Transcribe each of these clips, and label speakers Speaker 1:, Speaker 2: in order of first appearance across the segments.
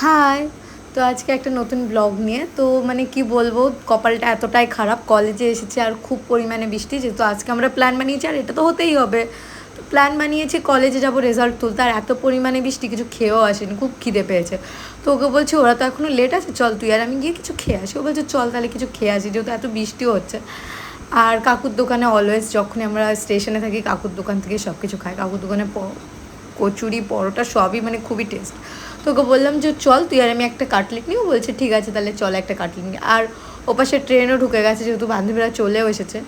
Speaker 1: High তো আজকে একটা নতুন ব্লগ নিয়ে। তো মানে কি বলব, কপালটা এতটাই খারাপ। কলেজে এসেছে আর খুব পরিমাণে বৃষ্টি, যেহেতু আজকে আমরা প্ল্যান বানিয়েছি আর এটা তো হতেই হবে। তো প্ল্যান বানিয়েছি কলেজে যাব রেজাল্ট তুলতে। আর এত পরিমাণে বৃষ্টি, কিছু খেয়েও আসেনি। খুব খিদে পেয়েছে। তো ওকে বলছি, ওরা তো এখনও লেট আছে, চল তুই আর আমি গিয়ে কিছু খেয়ে আসি। ও বলছে, চল তাহলে কিছু খেয়ে আসি, যেহেতু এত বৃষ্টিও হচ্ছে। আর কাকুর দোকানে অলওয়েজ যখনই আমরা স্টেশনে থাকি, কাকুর দোকান থেকে সব কিছু খাই। কাকুর দোকানে কচুরি পরোটা সবই মানে খুবই টেস্ট তোকে বললাম যে চল তুই আর আমি একটা কাটলেট নিই ও বলছে ঠিক আছে তাহলে চল একটা কাটলেট নিই আর ওপাশে ট্রেনও ঢুকে গেছে যেহেতু বান্ধবীরা চলেও এসেছে।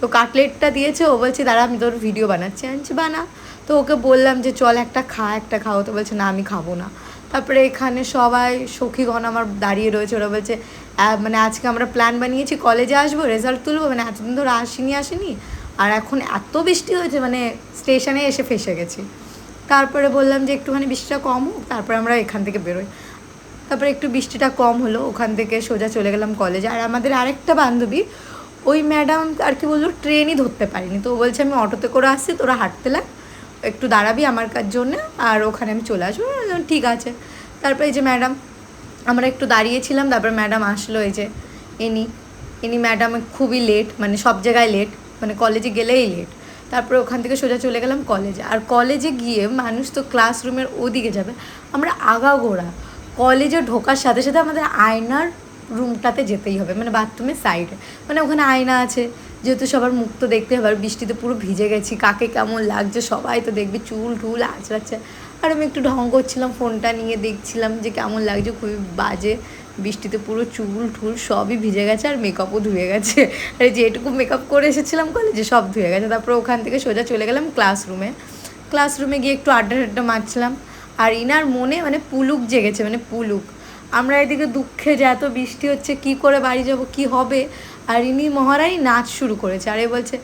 Speaker 1: তো কাটলেটটা দিয়েছে ও বলছে দাঁড়া আমি তোর ভিডিও বানাচ্ছি। আনছি বানা। তো ওকে বললাম যে চল একটা খা একটা খাও। তো বলছে না আমি খাব না। তারপরে এখানে সবাই সখীগণ আমার দাঁড়িয়ে রয়েছে। ওরা বলছে "আহ, মানে আজকে আমরা প্ল্যান বানিয়েছি কলেজে আসব রেজাল্ট তুলবো। মানে এতদিন ধরে আসিনি আসিনি। আর এখন এত বৃষ্টি হয়েছে মানে স্টেশনে এসে ফেসে গেছি। তারপরে বললাম যে একটুখানি বৃষ্টিটা কম হোক, তারপরে আমরা এখান থেকে বেরোই। তারপরে একটু বৃষ্টিটা কম হলো, ওখান থেকে সোজা চলে গেলাম কলেজে আর আমাদের আরেকটা বান্ধবী, ওই ম্যাডাম আর কি বলল ট্রেনই ধরতে পারিনি। তো বলছে, আমি অটোতে করে আসছি, তোরা হাঁটতে লাগ, একটু দাঁড়াবি আমার কাজ জন্য, আর ওখানে আমি চলে আসব। ঠিক আছে। তারপরে এই যে ম্যাডাম আমরা একটু দাঁড়িয়েছিলাম, তারপর ম্যাডাম আসলো এই যে ইনি ইনি ম্যাডাম খুবই লেট মানে সব জায়গায় লেট মানে কলেজে গেলেই লেট তারপরে ওখান থেকে সোজা চলে গেলাম কলেজে আর কলেজে গিয়ে মানুষ তো ক্লাসরুমের ওদিকে যাবে। আমরা আগাগোড়া কলেজে ঢোকার সাথে সাথে আমাদের আয়নার রুমটাতে যেতেই হবে মানে বাথরুমের সাইডে মানে ওখানে আয়না আছে, যেহেতু সবার মুখ তো দেখতে হবে, আর বৃষ্টিতে পুরো ভিজে গেছি, কাকে কেমন লাগছে, সবাই তো দেখবে, চুল টুল আঁচড়াচ্ছে। আর আমি একটু ঢং করছিলাম ফোনটা নিয়ে দেখছিলাম যে কেমন লাগছে, খুবই বাজে। বৃষ্টিতে পুরো চুল টুল সবই ভিজে গেছে আর মেকআপও ধুয়ে গেছে। আর যেটুকু মেকআপ করে এসেছিলাম কলেজে সব ধুয়ে গেছে। তারপর ওখান থেকে সোজা চলে গেলাম ক্লাসরুমে ক্লাসরুমে গিয়ে একটু আড্ডা টাড্ডা মারছিলাম। আর ইনার মনে মানে পুলুক জেগেছে মানে পুলুক। আমরা এদিকে দুঃখে যে এত বৃষ্টি হচ্ছে, কি করে বাড়ি যাব, কি হবে? আর ইনি মহারানী নাচ শুরু করেছে। আর এ বলছে,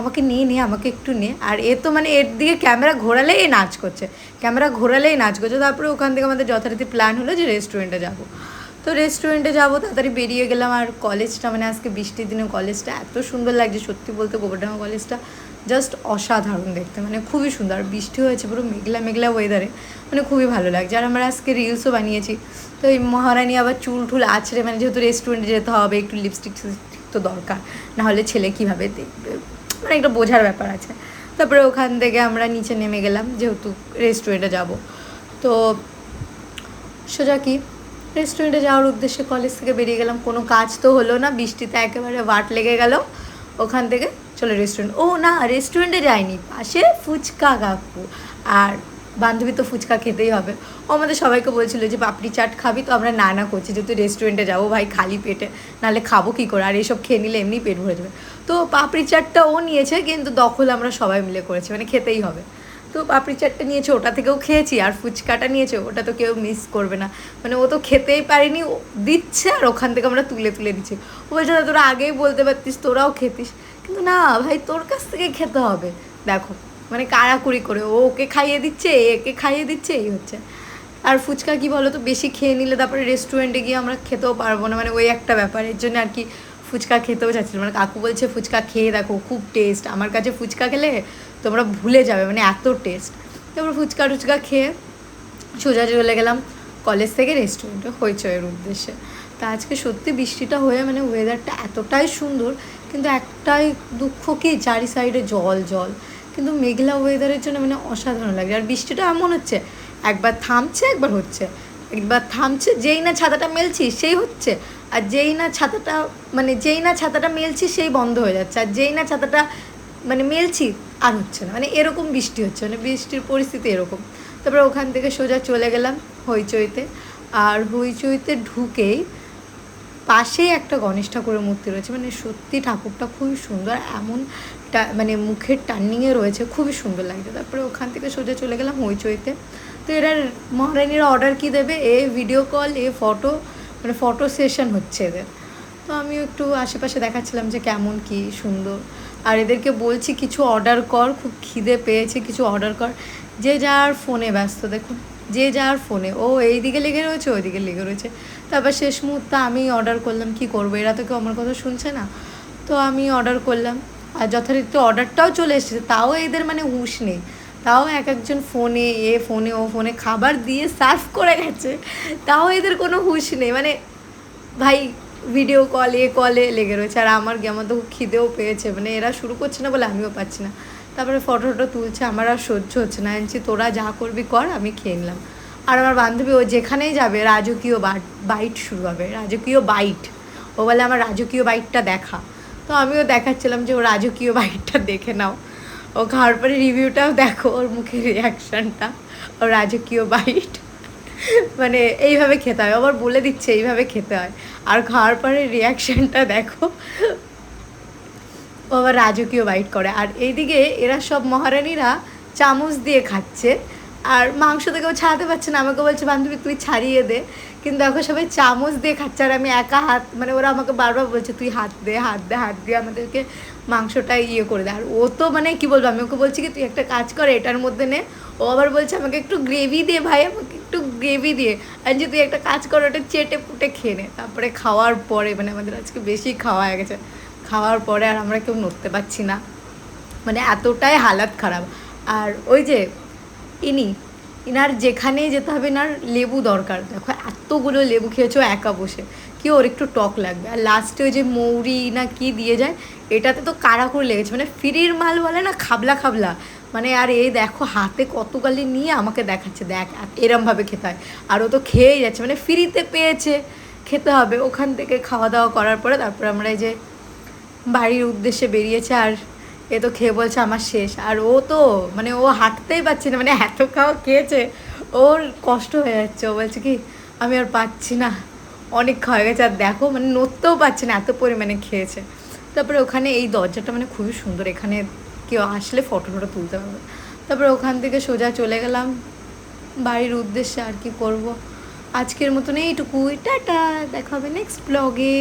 Speaker 1: আমাকে নিয়ে নে আমাকে একটু নে আর এ তো মানে এর দিকে ক্যামেরা ঘোরালেই এ নাচ করছে। ক্যামেরা ঘোরালেই নাচ করছে। তারপরে ওখান থেকে আমাদের যথারীতি প্ল্যান হলো যে রেস্টুরেন্টে যাব। তো রেস্টুরেন্টে যাব, তাড়াতাড়ি বেরিয়ে গেলাম। আর কলেজটা মানে আজকে বৃষ্টির দিনে কলেজটা এত সুন্দর লাগছে, সত্যি বলতে গোবরডাঙ্গা কলেজটা জাস্ট অসাধারণ দেখতে মানে খুবই সুন্দর। বৃষ্টি হয়েছে পুরো মেঘলা মেঘলা ওয়েদারে মানে খুবই ভালো লাগছে। আর আমরা আজকে রিলসও বানিয়েছি, তো এই মহারানী আবার চুল টুল আছড়ে মানে যেহেতু রেস্টুরেন্টে যেতে হবে, একটু লিপস্টিক তো দরকার নাহলে ছেলে কীভাবে দেখবে? মানে একটা বোঝার ব্যাপার আছে। তারপরে ওখান থেকে আমরা নিচে নেমে গেলাম, যেহেতু রেস্টুরেন্টে যাব। তো সোজা কি? রেস্টুরেন্টে যাওয়ার উদ্দেশ্যে কলেজ থেকে বেরিয়ে গেলাম। কোনো কাজ তো হলো না, বৃষ্টিতে একেবারে ওয়াট লেগে গেল। ওখান থেকে চলো রেস্টুরেন্ট ও না রেস্টুরেন্টে যাইনি, পাশে ফুচকা কাকু। আর বান্ধবী তো ফুচকা খেতেই হবে। ও আমাদের সবাইকে বলছিল যে, পাপড়ি চাট খাবি তো, আমরা না না করছি, যেহেতু রেস্টুরেন্টে যাব ভাই খালি পেটে, নাহলে খাব কী করে? আর এইসব খেয়ে নিলে এমনি পেট ভরে যাবে। তো পাপড়ি চাটটা ও নিয়েছে, কিন্তু দখল আমরা সবাই মিলে করেছি মানে খেতেই হবে। তো পাপড়ি চাটটা নিয়েছে ওটা থেকেও খেয়েছি আর ফুচকাটা নিয়েছে ওটা তো কেউ মিস করবে না। মানে ও তো খেতেই পারিনি দিচ্ছে আর ওখান থেকে আমরা তুলে তুলে দিচ্ছি। ও বলছে "না, তোরা আগেই বলতে পারতিস তোরাও খেতিস। কিন্তু না ভাই তোর কাছ থেকে খেতে হবে। দেখো মানে কাড়াকুড়ি করে ও ওকে খাইয়ে দিচ্ছে একে খাইয়ে দিচ্ছে এই হচ্ছে। আর ফুচকা কি বলো তো বেশি খেয়ে নিলে তারপরে রেস্টুরেন্টে গিয়ে আমরা খেতেও পারব না মানে ওই একটা ব্যাপার। এর জন্য আর কি ফুচকা খেতেও চাচ্ছিলাম মানে কাকু বলছে ফুচকা খেয়ে দেখো, খুব টেস্ট আমার কাছে ফুচকা খেলে তোমরা ভুলে যাবে মানে এত টেস্ট তারপর ফুচকা টুচকা খেয়ে সোজা চলে গেলাম কলেজ থেকে রেস্টুরেন্টে হইচয়ের উদ্দেশ্যে। তা আজকে সত্যি বৃষ্টিটা হয়ে মানে ওয়েদারটা এতটাই সুন্দর, কিন্তু একটাই দুঃখ কি, চারি সাইডে জল জল। কিন্তু মেঘলা ওয়েদারের জন্য মানে অসাধারণ লাগে। আর বৃষ্টিটা এমন হচ্ছে, একবার থামছে, একবার হচ্ছে। একবার থামছে, যেই না ছাতাটা মেলছি সেই হচ্ছে। আর যেই না ছাতাটা মানে যেই না ছাতাটা মেলছি সেই বন্ধ হয়ে যাচ্ছে। আর যেই না ছাতাটা মানে মেলছি আর হচ্ছে না। মানে এরকম বৃষ্টি হচ্ছে মানে বৃষ্টির পরিস্থিতি এরকম। তারপরে ওখান থেকে সোজা চলে গেলাম হইচইতে। আর হইচইতে ঢুকেই পাশেই একটা গণেশ ঠাকুরের মূর্তি রয়েছে। মানে সত্যি ঠাকুরটা খুবই সুন্দর। এমন মানে মুখের টার্নিংয়ে রয়েছে, খুবই সুন্দর লাগছে। তারপরে ওখান থেকে সোজা চলে গেলাম হইচইতে। তো এরা মহারানীরা অর্ডার কি দেবে? এ ভিডিও কল এ ফটো মানে ফটো সেশন হচ্ছে এদের। তো আমি একটু আশেপাশে দেখাচ্ছিলাম যে কেমন, কি সুন্দর। আর এদেরকে বলছি, কিছু অর্ডার কর, খুব খিদে পেয়েছে, কিছু অর্ডার কর। যে যার ফোনে ব্যস্ত, দেখুন, যে যার ফোনে ও এইদিকে লেগে রয়েছে, ওইদিকে লেগে রয়েছে। তারপর শেষ মুহূর্তে আমি অর্ডার করলাম, কি করব? এরা তো কেউ আমার কথা শুনছে না। তো আমি অর্ডার করলাম। আর যথারীতি অর্ডারটাও চলে এসেছে। তাও এদের মানে হুঁশ নেই। তাও এক একজন ফোনে, এ ফোনে, ও ফোনে খাবার দিয়ে সার্ভ করে গেছে। তাও এদের কোনো হুঁশ নেই। মানে ভাই ভিডিও কল এ কলে লেগে রয়েছে। আর আমার আমার তো খিদেও পেয়েছে। মানে এরা শুরু করছে না বলে আমিও পাচ্ছি না। তারপরে ফটো টটো তুলছে। আমার আর সহ্য হচ্ছে না। আনছি, তোরা যা করবি কর, আমি খেয়ে নিলাম। আর আমার বান্ধবী, ও যেখানেই যাবে, রাজকীয় বাইট শুরু হবে, রাজকীয় বাইট ও বলে, আমার রাজকীয় বাইটটা দেখা। তো আমিও দেখাচ্ছিলাম যে, ও রাজকীয় বাইটটা দেখে নাও। ও খাওয়ার পরে রিভিউটাও দেখো, ওর মুখের রিয়াকশানটা ও রাজকীয় বাইট মানে এইভাবে খেতে হয়, আবার বলে দিচ্ছে এইভাবে খেতে হয়। আর খাওয়ার পরে রিয়াকশানটা দেখো, ও আবার রাজকীয় বাইট করে। আর এইদিকে এরা সব মহারানীরা চামচ দিয়ে খাচ্ছে। আর মাংস থেকে ও ছাড়াতে পারছে না। আমাকে বলছে, বান্ধবী তুই ছাড়িয়ে দে। কিন্তু এখন সবাই চামচ দিয়ে খাচ্ছে আর আমি একা হাত মানে ওরা আমাকে বারবার বলছে, তুই হাত দে হাত দে, হাত দিয়ে আমাদেরকে মাংসটা ইয়ে করে দে। আর ও তো মানে কি বলব, আমি ওকে বলছি কি, তুই একটা কাজ কর, এটার মধ্যে নে। ও আবার বলছে, আমাকে একটু গ্রেভি দিয়ে ভাই, আমাকে একটু গ্রেভি দিয়ে আর যে তুই একটা কাজ কর, ওটা চেটে পুটে খেয়ে নে। তারপরে খাওয়ার পরে মানে আমাদের আজকে বেশি খাওয়া হয়ে গেছে। খাওয়ার পরে আর আমরা কেউ নড়তে পারছি না। মানে এতটাই হালাত খারাপ। আর ওই যে ইনি, ইনার যেখানেই যেতে হবে, ইনার লেবু দরকার। দেখো, এতগুলো লেবু খেয়েছো একা বসে। কি ওর একটু টক লাগবে। আর লাস্টে ওই যে মৌরি না কি দিয়ে যায়, এটাতে তো কারা করে লেগেছে। মানে ফ্রির মাল বলে না, খাবলা খাবলা। মানে আর এই দেখো, হাতে কত গালি নিয়ে আমাকে দেখাচ্ছে। দেখ এরমভাবে খেতে হয়। আর ও তো খেয়েই যাচ্ছে। মানে ফ্রিতে পেয়েছে, খেতে হবে। ওখান থেকে খাওয়া দাওয়া করার পরে তারপর আমরা এই যে বাড়ির উদ্দেশ্যে বেরিয়েছে আর এ তো খেয়ে বলছে আমার শেষ। আর ও তো মানে ও হাঁটতেই পারছে না মানে এত খাওয়া খেয়েছে, ওর কষ্ট হয়ে যাচ্ছে। ও বলছে কি, আমি আর পাচ্ছি না। অনেক খাওয়া গেছে, আর দেখো মানে নড়তেও পারছে না, এত পরিমাণে খেয়েছে। তারপরে ওখানে এই দরজাটা মানে খুবই সুন্দর, এখানে কেউ আসলে ফটো টটো তুলতে পারবে। তারপরে ওখান থেকে সোজা চলে গেলাম। বাড়ির উদ্দেশ্যে আর কি করব। আজকের মতন এইটুকুই। টাটা, দেখা হবে নেক্সট ব্লগে